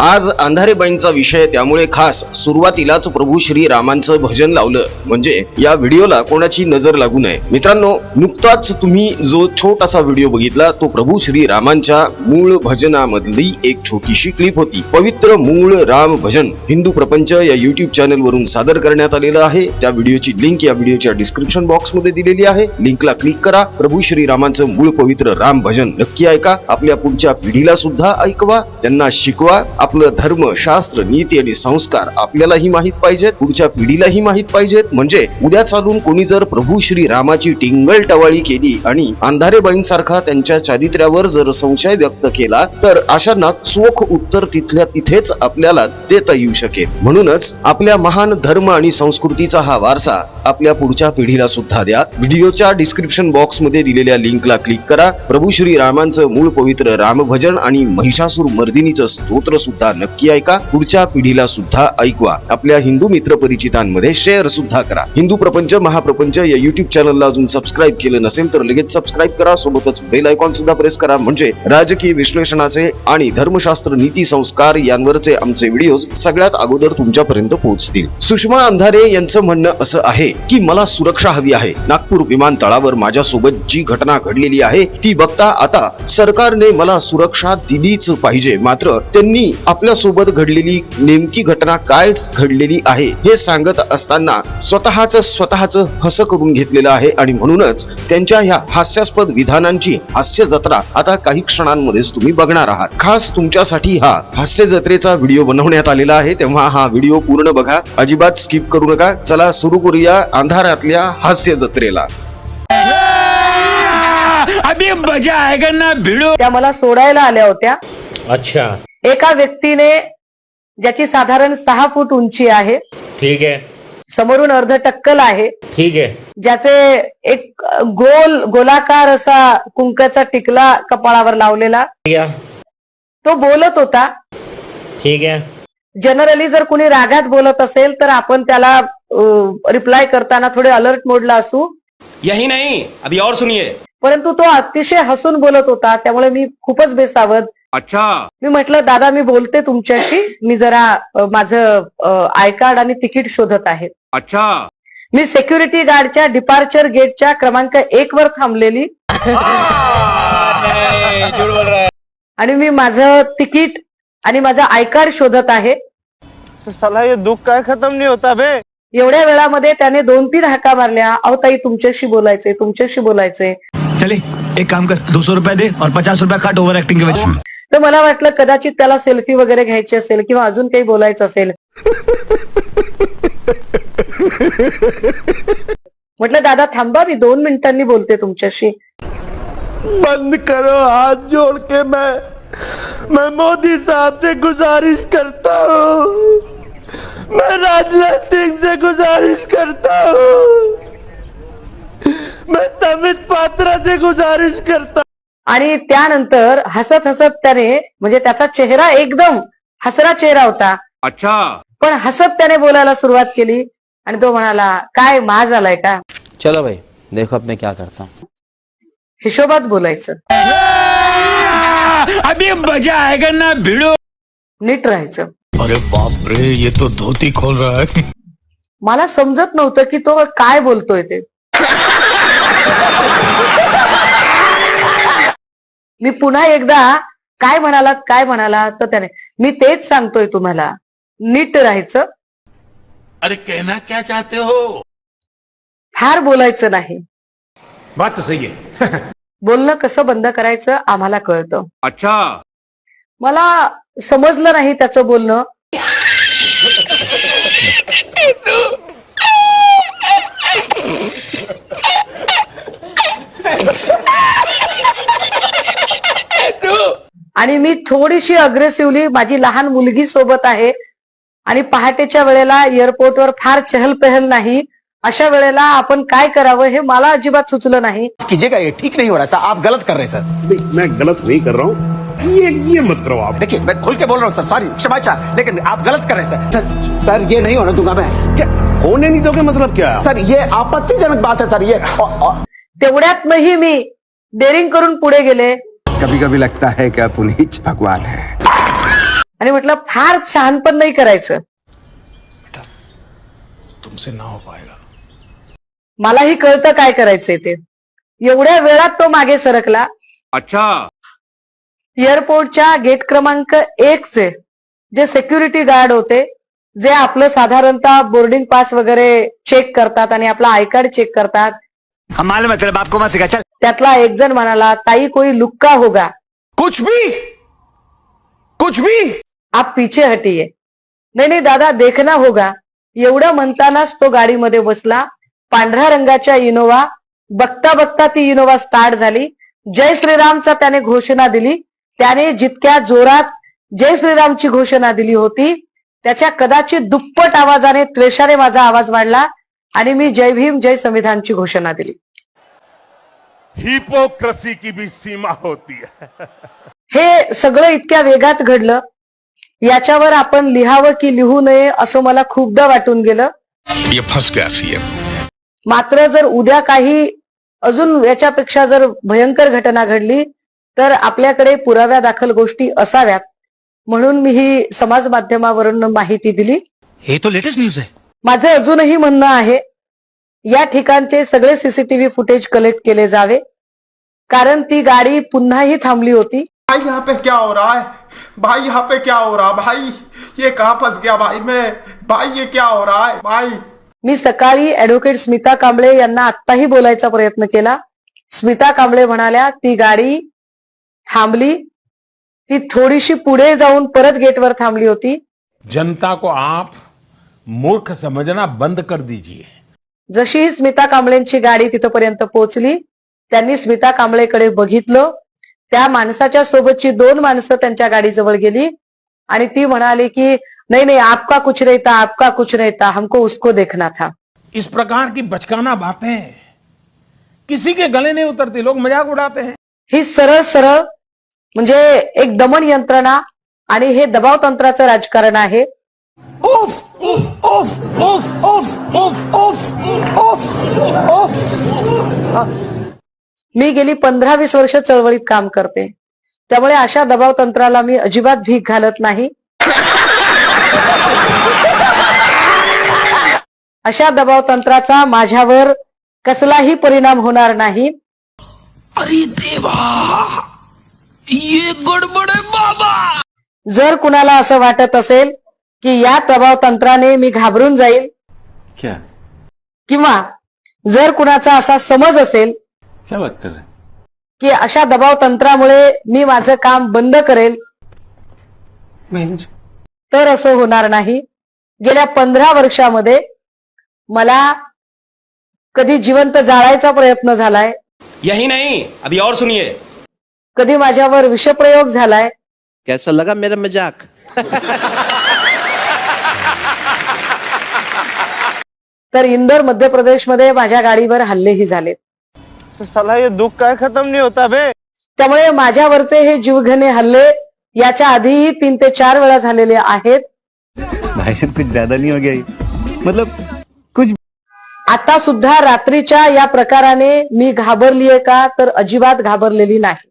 आज अंधारेबाईंचा विषय त्यामुळे खास सुरुवातीलाच प्रभू श्री रामांचं भजन लावलं. म्हणजे या व्हिडिओला कोणाची नजर लागू नये. मित्रांनो नुकताच तुम्ही जो छोटासा व्हिडिओ बघितला तो प्रभू श्री रामांच्या मूळ भजनामधली एक छोटीशी क्लिप होती. पवित्र मूळ राम भजन हिंदू प्रपंच या युट्यूब चॅनल वरून सादर करण्यात आलेलं आहे. त्या व्हिडिओची लिंक या व्हिडिओच्या डिस्क्रिप्शन बॉक्समध्ये दिलेली आहे. लिंकला क्लिक करा. प्रभू श्री रामांचं मूळ पवित्र राम भजन नक्की ऐका. आपल्या पुढच्या पिढीला सुद्धा ऐकवा. त्यांना शिकवा. आपलं धर्म शास्त्र नीती आणि संस्कार आपल्यालाही माहीत पाहिजेत पुढच्या पिढीलाही माहीत पाहिजेत. म्हणजे उद्या चालून कोणी जर प्रभू श्री रामाची टिंगल टवाळी केली आणि अंधारेबाईंसारखा त्यांच्या चारित्र्यावर जर संशय व्यक्त केला तर अशांना चोख उत्तर तिथल्या तिथेच आपल्याला देता येऊ शकेल. म्हणूनच आपल्या महान धर्म आणि संस्कृतीचा हा वारसा आपल्या पुढच्या पिढीला सुद्धा द्या. व्हिडिओच्या डिस्क्रिप्शन बॉक्समध्ये दिलेल्या लिंकला क्लिक करा. प्रभू श्री रामांचं मूळ पवित्र रामभजन आणि महिषासूर मर्दिनीचं स्तोत्र सुद्धा नक्की ऐका. पुढच्या पिढीला सुद्धा ऐकवा. आपल्या हिंदू मित्र परिचितांमध्ये शेअर सुद्धा करा. हिंदू प्रपंच महाप्रपंच या युट्यूब चॅनलला अजून सबस्क्राईब केलं नसेल तर लगेच सबस्क्राईब करा. सोबतच बेल आयकॉन सुद्धा प्रेस करा. म्हणजे राजकीय विश्लेषणाचे आणि धर्मशास्त्र नीती संस्कार यांवरचे आमचे व्हिडिओज सगळ्यात अगोदर तुमच्यापर्यंत पोहोचतील. सुषमा अंधारे यांचं म्हणणं असं आहे की मला सुरक्षा हवी आहे. नागपूर विमानतळावर माझ्यासोबत जी घटना घडलेली आहे ती बघता आता सरकारने मला सुरक्षा दिलीच पाहिजे. मात्र त्यांनी आपल्यासोबत घडलेली नेमकी घटना काय घडलेली आहे हे सांगत असताना स्वतःच स्वतःच हस करून घेतलेलं आहे आणि म्हणूनच त्यांच्या ह्या हास्यास्पद विधानांची हास्य जत्रा आता काही क्षणांमध्येच तुम्ही बघणार आहात. खास तुमच्यासाठी हा हास्य जत्रेचा व्हिडिओ बनवण्यात आलेला आहे. तेव्हा हा व्हिडिओ पूर्ण बघा. अजिबात स्किप करू नका. चला सुरू करूया अंधारातल्या हास्य जत्रेला. अभी मजा आएगा ना भिड़ो. त्या मला सोडायला आल्या होत्या. अच्छा. एका व्यक्तीने ज्याची साधारण सहा फूट उंची आहे ठीक है समोरून अर्ध टक्कल आहे ठीक है ज्याचे एक गोल गोलाकार असा कुंकाचा टिकला कपाळावर लावलेला. तो बोलत होता ठीक है जनरली जर कुणी रागात बोलत असेल तर आपण त्याला रिप्लाय करताना थोडे अलर्ट मोडला असू. यही नहीं अभी और सुनिए. परंतु तो अतिशय हसून बोलत होता त्यामुळे मी खूपच बेसावध अच्छा. मी म्हटलं दादा मी बोलते तुमच्याशी. मी जरा माझं आय कार्ड आणि तिकीट शोधत आहे. अच्छा. मी सेक्युरिटी गार्डच्या डिपार्चर गेटच्या क्रमांक एक वर थांबलेली. आणि मी माझं तिकीट आणि माझं आय कार्ड शोधत आहे. साला ये दुख काय खत्म नहीं होता बे एवढ्या वेळामध्ये त्याने दोन तीन हाका मारल्या. अहो ताई तुमच्याशी बोलायचंय तुमच्याशी बोलायचंय. चले एक काम कर. दो सौ रुपया दे और पचास रुपया काट ओवर एक्टिंग के वजह तर मला वाटलं कदाचित त्याला सेल्फी वगैरे घ्यायची असेल किंवा अजून काही बोलायचं असेल. म्हटलं दादा थांबा मी दोन मिनिटांनी बोलते तुमच्याशी. बंद करो हात जोड़ के मैं मैं मोदी साहब से गुजारिश करता हूँ। मैं राजनाथ सिंह से गुजारिश करता हूँ। मैं समित पात्रा से गुजारिश करता आणि त्यानंतर हसत हसत त्याने म्हणजे त्याचा चेहरा एकदम हसरा चेहरा होता. अच्छा. पण हसत त्याने बोलायला सुरुवात केली आणि तो म्हणाला काय माज आलाय का? चलो भाई देखो अब मैं क्या करता हूँ. हिशोबात बोलायचं. अभी मजा आएगा ना भिड़ो. नीट राहायचं. अरे बाप रे ये तो धोती खोल रहा है. मला समजत नव्हतं की तो काय बोलतोय ते. मी पुन्हा एकदा काय म्हणालात काय म्हणाला तर त्याने मी तेच सांगतोय तुम्हाला. नीट राहायचं. अरे कहना क्या चाहते हो? फार बोलायचं नाही. बात तो सही है। बोलणं कसं बंद करायचं आम्हाला कळतं. अच्छा. मला समजलं नाही त्याचं बोलणं. आणि मी थोडीशी अग्रेसिव्हली माझी लहान मुलगी सोबत आहे. आणि पहाटेच्या वेळेला एअरपोर्टवर फार चहलपहल नाही. अशा वेळेला आपण काय करावं हे मला अजिबात सुचलं नाही. कीजिएगा ये ठीक नहीं हो रहा सर. आप गलत कर रहे हैं सर. नहीं मैं गलत नहीं कर रहा हूँ। ये ये मत करो आप। देखिए मैं खुल के बोल रहा हूँ सर. सॉरी क्षमा चाह। लेकिन आप गलत कर रहे हैं सर. सर सर ये नहीं होने दूंगा मैं। क्या होने नहीं दोगे मतलब क्या? सर ये आपत्तिजनक बात है सर. ये औ- औ- तेवढ्यात ही मी डेअरिंग करून पुढे गेले. कभी कभी लगता है कि आप उन्हीं भगवान है। आणि म्हटलं फार शहाणपण नाही करायचं. तुमसे ना हो पाएगा। मलाही कळतं काय करायचंय ते. एवढ्या वेळात तो मागे सरकला. अच्छा. एअरपोर्टच्या गेट क्रमांक एक चे जे सेक्युरिटी गार्ड होते जे आपलं साधारणतः बोर्डिंग पास वगैरे चेक करतात आणि आपला आय कार्ड चेक करतात मालूम है तेरे बाप को मत सिखा चल। त्यातला एक जण म्हणाला ताई कोई लुक्का होगा? कुछ भी। कुछ भी। आप पीछे हटिये नाही नाही दादा देखना होगा. एवढं म्हणतानाच तो गाडीमध्ये बसला. पांढऱ्या रंगाच्या इनोवा बघता बघता ती इनोवा स्टार्ट झाली. जय श्रीरामचा त्याने घोषणा दिली. त्याने जितक्या जोरात जय श्रीरामची घोषणा दिली होती त्याच्या कदाचित दुप्पट आवाजाने त्वेषाने माझा आवाज वाढला. आणि मी जय भीम जय संविधानची घोषणा दिली. हिपोक्रेसी की भी सीमा होती है. हे सगळं इतक्या वेगात घडलं. याच्यावर आपण लिहावं की लिहू नये असं मला खूपदा वाटून गेलं. मात्र जर उद्या काही अजून याच्यापेक्षा जर भयंकर घटना घडली तर आपल्याकडे पुराव्या दाखल गोष्टी असाव्यात. म्हणून मी ही समाज माध्यमावरून माहिती दिली. ये तो लेटेस्ट न्यूज है माझे अजूनही म्हणणं आहे या ठिकाणचे सगळे सीसीटीव्ही फुटेज कलेक्ट केले जावे. कारण ती गाडी पुन्हाही थांबली होती. भाई यहाँ पे क्या हो रहा है? भाई यहाँ पे क्या हो रहा? भाई ये कहाँ फंस गया भाई मैं? भाई ये क्या हो रहा है? भाई। मी सकाळी ऍडव्होकेट स्मिता कांबळे यांना आत्ताही बोलायचा प्रयत्न केला. स्मिता कांबळे म्हणाल्या ती गाडी थांबली. ती थोडीशी पुढे जाऊन परत गेटवर थांबली होती. जनता को आप मूर्ख समझना बंद कर दीजिए। जशी स्मिता कांबळेंची गाडी तिथपर्यंत पोहोचली त्यांनी स्मिता कांबळेकडे बघितलं. त्या माणसाच्या सोबतची दोन माणसं त्यांच्या गाडीजवळ गेली आणि ती म्हणाली की नाही नाही आपका कुछ नहीं था आपका कुछ नहीं था हमको उसको देखना था. इस प्रकार की बचकाना बातें। किसी के गले नहीं उतरती लोग मजाक उड़ाते हैं। ही सरळ सरळ म्हणजे एक दमन यंत्रणा आणि हे दबाव तंत्राचं राजकारण आहे. उफ उफ उफ उफ उफ उफ उफ उफ उफ मी गेली पंधरा वीस वर्ष चळवळीत काम करते. त्यामुळे अशा दबाव तंत्राला मी अजिबात भीक घालत नाही. अशा दबाव तंत्राचा माझ्यावर कसलाही परिणाम होणार नाही. अरे देवा ये गड़बड़ बाबा. जर कुणाला असं वाटत असेल की या दबाव तंत्राने मी घाबरून जाईल. क्या? किंवा जर कुणाचा असा समज असेल क्या बात कर रहे की अशा दबाव तंत्रामुळे मी माझं काम बंद करेल तर असं होणार नाही. गेल्या पंधरा वर्षामध्ये मला कधी जिवंत जाळायचा प्रयत्न झालाय. यही नहीं अभी और सुनिए. कधी माझ्यावर विषप्रयोग झालाय. कैसा लगा मेरा मजाक? तर इंदोर मध्य प्रदेशमध्ये माझ्या गाडीवर हल्लेही झाले. साला ये दुख का खत्म नहीं होता बे. त्यामुळे माझ्यावरचे हे जीवघेणे हल्ले याच्या आधीही तीन ते चार वेळा झालेले आहेत. भाई साहब कुछ ज्यादा नहीं हो गया ये? मतलब कुछ आता सुद्धा रात्रीच्या या प्रकाराने मी घाबरलीये का तर अजिबात घाबरलेली नाही.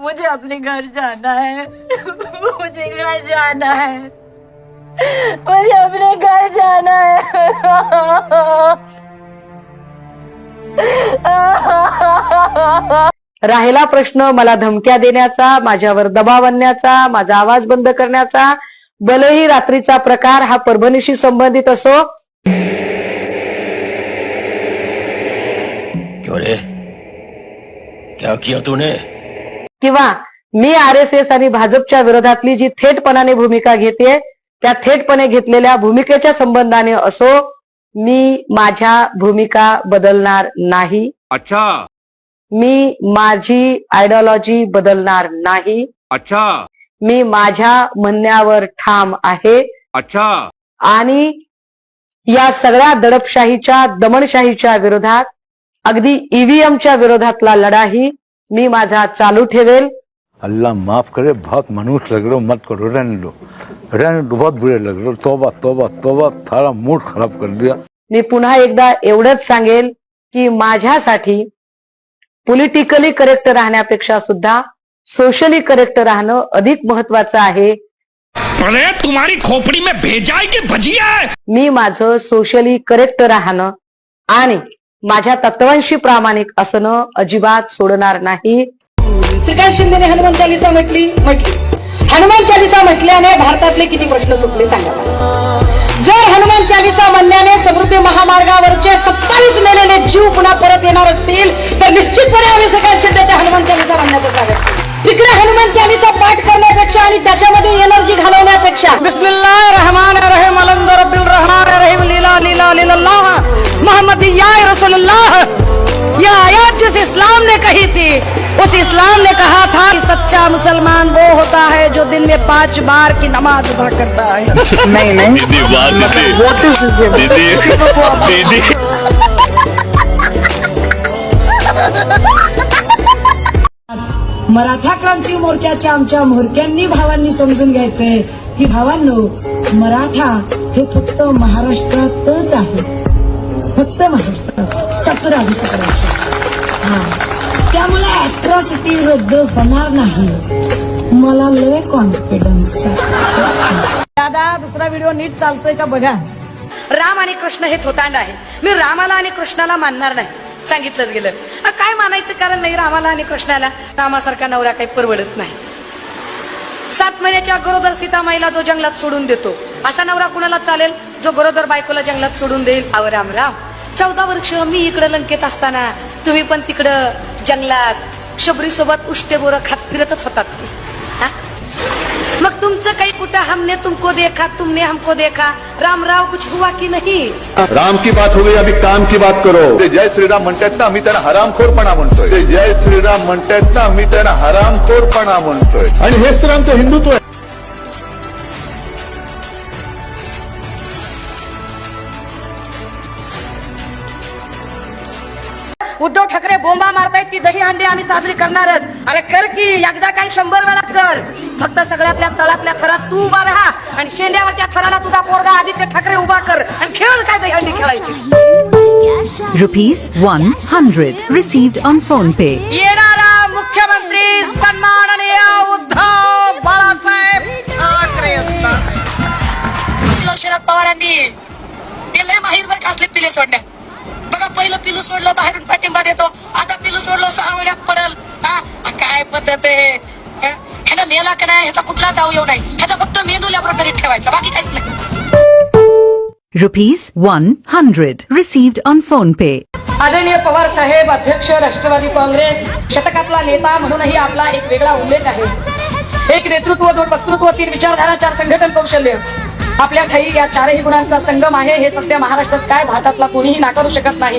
मुझे अपने घर जाना है. मुझे घर जाना है. मुझे अपने घर जाना है। राहिला प्रश्न मला धमक्या देण्याचा माझ्यावर दबाव आणण्याचा माझा आवाज बंद करण्याचा भलेही रात्रीचा प्रकार हा परभणीशी संबंधित असो. क्यों रे? क्या किया तूने? किंवा मी आर एस एस आणि भाजपच्या विरोधातली जी थेटपणाने भूमिका घेते त्या थेटपणे घेतलेल्या भूमिकेच्या संबंधाने असो मी माझ्या भूमिका बदलणार नाही. अच्छा. मी माझी आयडिओलॉजी बदलणार नाही. अच्छा. मी माझ्या म्हणण्यावर ठाम आहे. अच्छा. आणि या सगळ्या दडपशाहीच्या दमनशाहीच्या विरोधात अगदी ईव्हीएमच्या विरोधातला लढाही मी माझा चालू ठेवेल. अल्लाह माफ करे बहुत मनुष्य लग रहे हो मत करो रहने दो रहने दो बहुत बुरे लग रहे हो तोबा तोबा तोबा थारा मूड खराब कर दिया मी पुन्हा एकदा एवढंच सांगेल की माझ्यासाठी पॉलिटिकली करेक्ट राहण्यापेक्षा सुद्धा सोशली करेक्ट राहणं अधिक महत्वाचं आहे. अरे तुम्हारी खोपड़ी में भेजा है कि भजिया है? मी माझं सोशली करेक्ट राहणं आणि माझ्या तत्वांशी प्रामाणिक असणं अजिबात सोडणार नाही. श्रीकांत शिंदेने हनुमान चालिसा म्हटली म्हटली. हनुमान चालिसा म्हटल्याने भारतातले किती प्रश्न सुटले सांगा जर हनुमान चालिसा म्हणल्याने समृद्धी महामार्गावरचे सत्तावीस मेलेले जीव पुन्हा परत येणार असतील तर निश्चितपणे आम्ही श्रीकांत शिंदेच्या हनुमान चालिसा म्हणण्याचं स्वागत तिकडे हनुमान चालिसा पाठ करण्यापेक्षा आणि त्याच्यामध्ये एनर्जी घालवण्यापेक्षा. बिस्मिल्लाह रहमान रहीम अलहमद रब्बिल रहमान रहीम लीला लीला लीला मोहम्मद या रसूलुल्लाह. या आयत जिस इस्लाम ने कही थी उस इस्लाम ने कहा था कि सच्चा मुसलमान वो होता है जो दिन में पाँच बार की नमाज़ अदा करता है। नहीं नहीं। दीदी दीदी। मराठा क्रांती मोर्चाच्या आमच्या म्होरक्यांनी भावांनी समजून घ्यायचंय की भावांनो मराठा हे फक्त महाराष्ट्रातच आहे. फक्त महाराष्ट्रात. सतरा करायचे हा. त्यामुळे अॅट्रॉसिटी रद्द होणार नाही. मला लय कॉन्फिडन्स दादा दुसरा व्हिडिओ नीट चालतोय का बघा? राम आणि कृष्ण हे थोतांड आहे. मी रामाला आणि कृष्णाला मानणार नाही. सांगितलंच गेलं. काय मानायचं कारण नाही रामाला आणि कृष्णाला? रामासारखा नवरा काही परवडत नाही. सात महिन्याच्या गरोदर सीतामाईला जो जंगलात सोडून देतो असा नवरा कुणाला चालेल? जो गरोदर बायकोला जंगलात सोडून देईल? अव राम राम. चौदा वर्ष मी इकडे लंकेत असताना तुम्ही पण तिकडं जंगलात शबरी सोबत उष्टे बोरं खात फिरतच होतात. हा? मग तुमचं काही कुठं हमने तुमको देखा तुमने हमको देखा? राम राव कुछ हुआ की नहीं? राम की बात हो गई अभी काम की बात करो। ते जय श्रीराम म्हणतात ना आम्ही त्यांना हरामखोरपणा म्हणतोय. ते जय श्रीराम म्हणतात ना आम्ही त्यांना हरामखोरपणा म्हणतोय. आणि हेच तर आमचं हिंदुत्व आहे. उद्धव ठाकरे बोंबा मारतायत ती दही अंडे आम्ही साजरी करणारच. अरे कर की एकदा काय शंभर वेळा कर. फक्त सगळ्यातल्या तळातल्या थरात तू उभा राहा आणि शेंड्यावरच्या थराला तुझा पोरगा आदित्य ठाकरे उभा कर आणि खेळ काय दही अंडी खेळायची. Rupees one hundred received on PhonePe येणारा मुख्यमंत्री सन्माननीय उद्धव बाळासाहेब ठाकरे असतात. शरद पवारांनी लय माहीर बर का असले पिले सोडण्यात. बघा पहिलं पिलू सोडलं बाहेरून पाठिंबा देतो. आता पिलू सोडलं सहा महिन्यात पडल. हा काय पद्धत आहे? हा? ह्याला मेला का नाही? ह्याचा कुठला जाऊ येऊ नाही. ह्याचा फक्त मेंदू लॅबोरेटरीत ठेवायचा बाकी काहीच नाही. Rupees one hundred received on PhonePe आदरणीय पवार साहेब अध्यक्ष राष्ट्रवादी काँग्रेस शतकातला नेता म्हणूनही आपला एक वेगळा उल्लेख आहे. एक नेतृत्व दोन वक्तृत्व तीन विचारधारा चार संघटन कौशल्य. आपल्या ठाई या चारही गुणांचा संगम आहे. हे सत्य महाराष्ट्रात काय? भारतातला कोणीही नाकारू शकत नाही.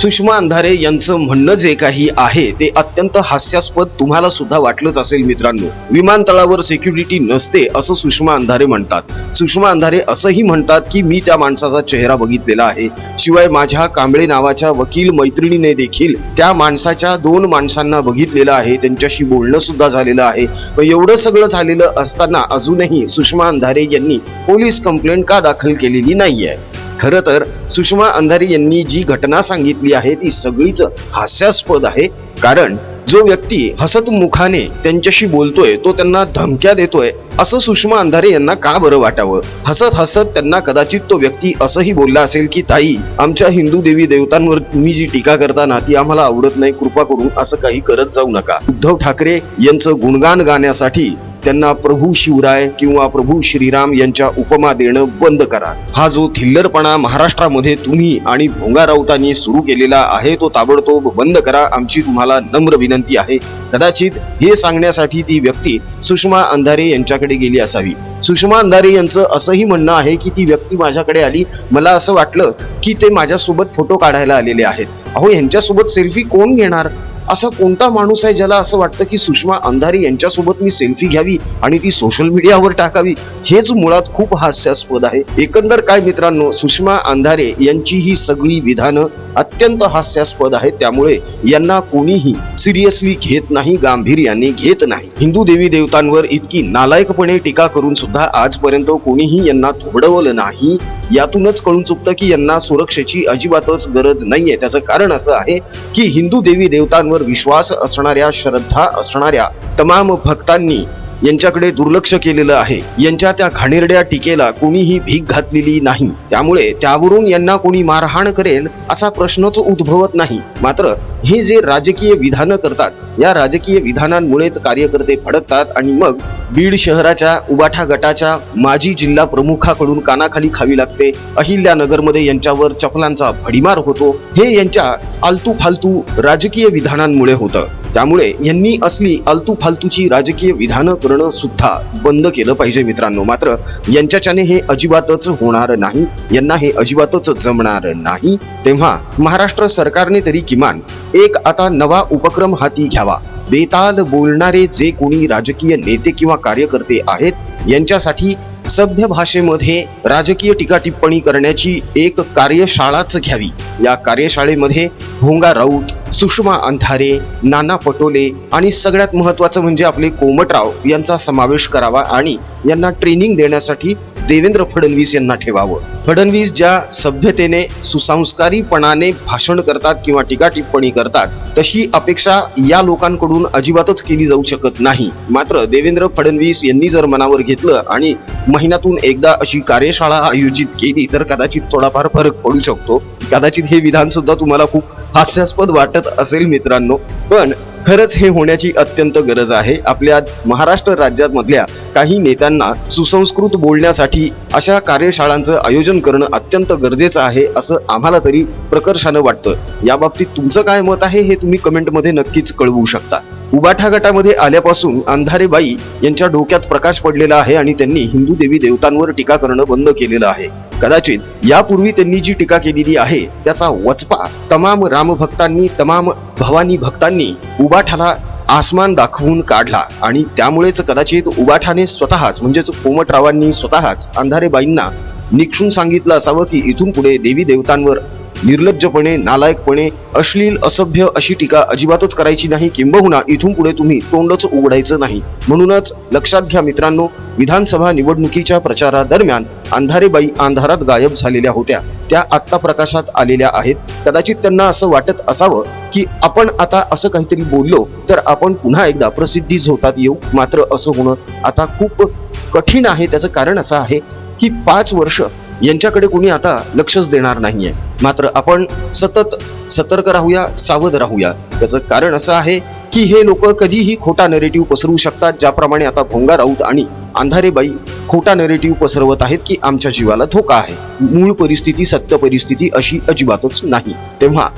सुषमा अंधारे यांचं म्हणणं जे काही आहे ते अत्यंत हास्यास्पद तुम्हाला सुद्धा वाटलंच असेल मित्रांनो. विमानतळावर सिक्युरिटी नसते असं सुषमा अंधारे म्हणतात. सुषमा अंधारे असंही म्हणतात की मी त्या माणसाचा चेहरा बघितलेला आहे. शिवाय माझ्या कांबळे नावाच्या वकील मैत्रिणीने देखील त्या माणसाच्या दोन माणसांना बघितलेलं आहे त्यांच्याशी बोलणं सुद्धा झालेलं आहे. एवढं सगळं झालेलं असताना अजूनही सुषमा अंधारे यांनी पोलीस कंप्लेंट का दाखल केलेली नाहीये? खरं तर सुषमा अंधारे यांनी जी घटना सांगितली आहे ती सगळीच हास्यास्पद आहे. कारण जो व्यक्ती हसत मुखाने त्यांच्याशी बोलतोय तो त्यांना धमक्या देतोय असं सुषमा अंधारे यांना का बरं वाटावं? हसत हसत त्यांना कदाचित तो व्यक्ती असंही बोलला असेल की ताई आमच्या हिंदू देवी देवतांवर तुम्ही जी टीका करता ना ती आम्हाला आवडत नाही कृपा करून असं काही करत जाऊ नका. उद्धव ठाकरे यांचं गुणगान गाण्यासाठी त्यांना प्रभू शिवराय किंवा प्रभू श्रीराम यांच्या उपमा देणं बंद करा. हा जो थिल्लरपणा महाराष्ट्रामध्ये तुम्ही आणि भोंगा राऊतांनी सुरू केलेला आहे तो ताबडतोब बंद करा. आमची तुम्हाला नम्र विनंती आहे. कदाचित हे सांगण्यासाठी ती व्यक्ती सुषमा अंधारे यांच्याकडे गेली असावी. सुषमा अंधारे यांचं असंही म्हणणं आहे की ती व्यक्ती माझ्याकडे आली. मला असं वाटलं की ते माझ्यासोबत फोटो काढायला आलेले आहेत. अहो यांच्यासोबत सेल्फी कोण घेणार? असा कोणता माणूस आहे ज्याला असं वाटतं की सुषमा अंधारे यांच्यासोबत मी सेल्फी घ्यावी आणि ती सोशल मीडियावर टाकावी? हेच मुळात खूप हास्यास्पद आहे. एकंदर काय मित्रांनो सुषमा अंधारे यांची ही सगळी विधानं अत्यंत हास्यास्पद आहेत. त्यामुळे यांना कोणीही सिरियसली घेत नाही गांभीर्याने घेत नाही. हिंदू देवी देवतांवर इतकी नालायकपणे टीका करून सुद्धा आजपर्यंत कोणीही यांना थोडवलं नाही. यातूनच कळून चुकतं की यांना सुरक्षेची अजिबातच गरज नाहीये. त्याचं कारण असं आहे की हिंदू देवी देवतांवर विश्वास असणाऱ्या श्रद्धा असणाऱ्या तमाम भक्तांनी यांच्याकडे दुर्लक्ष केलेलं आहे. यांच्या त्या घाणेरड्या टीकेला कोणीही भीक घातलेली नाही. त्यामुळे त्यावरून यांना कोणी मारहाण करेल असा प्रश्नच उद्भवत नाही. मात्र हे जे राजकीय विधानं करतात या राजकीय विधानांमुळेच कार्यकर्ते फडकतात आणि मग बीड शहराच्या उबाठा गटाच्या माजी जिल्हा प्रमुखाकडून कानाखाली खावी लागते. अहिल्यानगरमध्ये यांच्यावर चपलांचा भडीमार होतो. हे यांच्या आलतू फालतू राजकीय विधानांमुळे होतं. त्यामुळे यांनी असली अलतू फालतूची राजकीय विधानं करणं सुद्धा बंद केलं पाहिजे मित्रांनो. मात्र यांच्याच्याने हे अजिबातच होणार नाही. यांना हे अजिबातच जमणार नाही. तेव्हा महाराष्ट्र सरकारने तरी किमान एक आता नवा उपक्रम हाती घ्यावा. बेताल बोलणारे जे कोणी राजकीय नेते किंवा कार्यकर्ते आहेत यांच्यासाठी सभ्य भाषेमध्ये राजकीय टीका टिप्पणी करण्याची एक कार्यशाळाच घ्यावी. या कार्यशाळेमध्ये भोंगा राऊत सुषमा अंधारे नाना पटोले आणि सगळ्यात महत्वाचं म्हणजे आपले कोमटराव यांचा समावेश करावा आणि यांना ट्रेनिंग देण्यासाठी देवेंद्र फडणवीस यांना ठेवावं. फडणवीस ज्या सभ्यतेने सुसंस्कारीपणाने भाषण करतात किंवा टीका टिप्पणी करतात तशी अपेक्षा या लोकांकडून अजिबातच केली जाऊ शकत नाही. मात्र देवेंद्र फडणवीस यांनी जर मनावर घेतलं आणि महिन्यातून एकदा अशी कार्यशाळा आयोजित केली तर कदाचित थोडाफार फरक पडू शकतो. कदाचित हे विधान सुद्धा तुम्हाला खूप हास्यास्पद वाटत असेल मित्रांनो. पण खरंच हे होण्याची अत्यंत गरज आहे. आपल्या महाराष्ट्र राज्यात मधल्या काही नेत्यांना सुसंस्कृत बोलण्यासाठी अशा कार्यशाळांचं आयोजन करणं अत्यंत गरजेचं आहे असं आम्हाला तरी प्रकर्षानं वाटतं या बाबतीत तुमचं काय मत आहे हे तुम्ही कमेंटमध्ये नक्कीच कळवू शकता. उबाठा गटामध्ये आल्यापासून अंधारेबाई यांच्या डोक्यात प्रकाश पडलेला आहे आणि त्यांनी हिंदू देवी देवतांवर टीका करणं बंद केलेलं आहे. कदाचित यापूर्वी त्यांनी जी टीका केलेली आहे त्याचा वचपा तमाम रामभक्तांनी तमाम भवानी भक्तांनी उबाठाला आसमान दाखवून काढला आणि त्यामुळेच कदाचित उबाठाने स्वतःच म्हणजेच कोमटरावांनी स्वतःच अंधारेबाईंना निक्षून सांगितलं असावं की इथून पुढे देवी देवतांवर निर्लज्जपणे नालायकपणे अश्लील असभ्य अशी टीका अजिबातच करायची नाही. किंबहुना इथून पुढे तुम्ही तोंडच उघडायचं नाही. म्हणूनच लक्षात घ्या मित्रांनो विधानसभा निवडणुकीच्या प्रचारादरम्यान अंधारेबाई अंधारात गायब झालेल्या होत्या. त्या आत्ता प्रकाशात आलेल्या आहेत. कदाचित त्यांना असं वाटत असावं की आपण आता असं काहीतरी बोललो तर आपण पुन्हा एकदा प्रसिद्धी झोतात येऊ. मात्र असं होणं आता खूप कठीण आहे. त्याचं कारण असं आहे की पाच वर्ष यांच्याकडे कोणी आता लक्षच देणार नाहीये. मात्र आपण सतत सतर्क राहूया सावध राहूया. त्याचं कारण असं आहे की हे लोक कधीही खोटा नेरेटिव्ह पसरवू शकतात ज्याप्रमाणे आता भोंगा राऊत आणि अंधारेबाई खोटा नेरेटिव्ह पसरवत आहेत की आमच्या जीवाला धोका आहे. मूळ परिस्थिती सत्य परिस्थिती अशी अजिबातच नाही. तेव्हा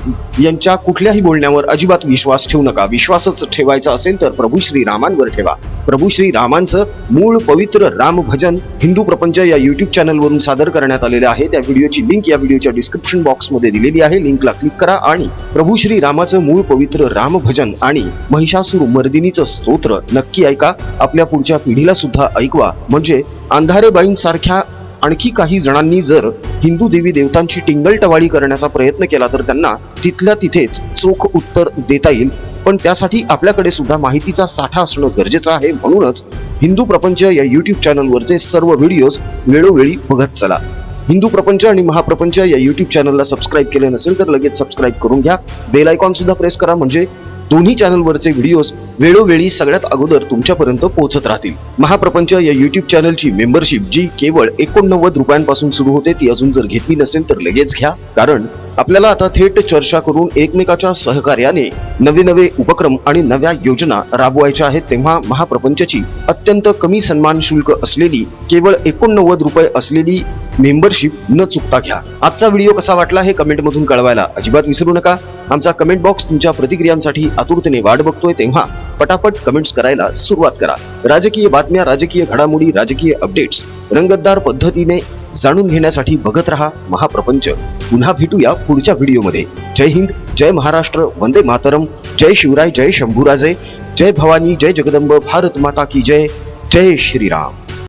यांच्या कुठल्याही बोलण्यावर अजिबात विश्वास ठेवू नका. विश्वासच ठेवायचा असेल तर प्रभू श्री रामांवर ठेवा. प्रभू श्री रामांचं मूळ पवित्र राम भजन हिंदू प्रपंच या युट्यूब चॅनलवरून सादर करण्यात आलेलं आहे. त्या व्हिडिओची लिंक या व्हिडिओच्या डिस्क्रिप्शन बॉक्समध्ये दिलेली आहे. लिंकला क्लिक करा आणि प्रभू श्री रामाचं मूळ पवित्र राम भजन आणि महिषासूर मर्दिनीचं स्तोत्र नक्की ऐका. आपल्या पुढच्या पिढीला सुद्धा ऐकवा. म्हणजे अंधारेबाईंसारख्या आणखी काही जणांनी जर हिंदू देवी देवतांची टिंगलटवाळी करण्याचा प्रयत्न केला तर त्यांना तिथल्या तिथेच चोख उत्तर देता येईल. पण त्यासाठी आपल्याकडे सुद्धा माहितीचा साठा असणं गरजेचं आहे. म्हणूनच हिंदू प्रपंच या युट्यूब चॅनलवरचे सर्व व्हिडिओज वेळोवेळी बघत चला. हिंदू प्रपंच आणि महाप्रपंच या युट्यूब चॅनलला सबस्क्राईब केले नसेल तर लगेच सबस्क्राईब करून घ्या. बेल आयकॉन सुद्धा प्रेस करा म्हणजे दोन्ही चॅनलवरचे व्हिडिओज वेळोवेळी सगळ्यात अगोदर तुमच्यापर्यंत पोहोचत राहतील. महाप्रपंच या युट्यूब चॅनलची मेंबरशिप जी केवळ एकोणनव्वद रुपयांपासून सुरू होते ती अजून जर घेतली नसेल तर लगेच घ्या. कारण आपल्याला आता थेट चर्चा करून एकमेकाच्या सहकार्याने नवे नवे उपक्रम आणि नव्या योजना राबवायच्या आहेत तेव्हा महाप्रपंचची अत्यंत कमी सन्मान शुल्क असलेली केवळ एकोणनव्वद रुपये असलेली मेंबरशिप न चुकता घ्या. आजचा व्हिडिओ कसा वाटला हे कमेंट मधून कळवायला अजिबात विसरू नका. आमचा कमेंट बॉक्स तुमच्या प्रतिक्रियांसाठी आतुरतेने वाट बघतोय तेव्हा पटापट कमेंट्स करायला सुरुवात करा. राजकीय बातम्या राजकीय घडामोडी राजकीय अपडेट्स रंगतदार पद्धतीने जाणून घेण्यासाठी बघत रहा महाप्रपंच. पुन्हा भेटूया पुढच्या व्हिडिओमध्ये. जय हिंद जय महाराष्ट्र वंदे मातरम. जय शिवराय जय शंभूराजे. जय भवानी जय जगदंब भारत माता की जय. जय श्रीराम.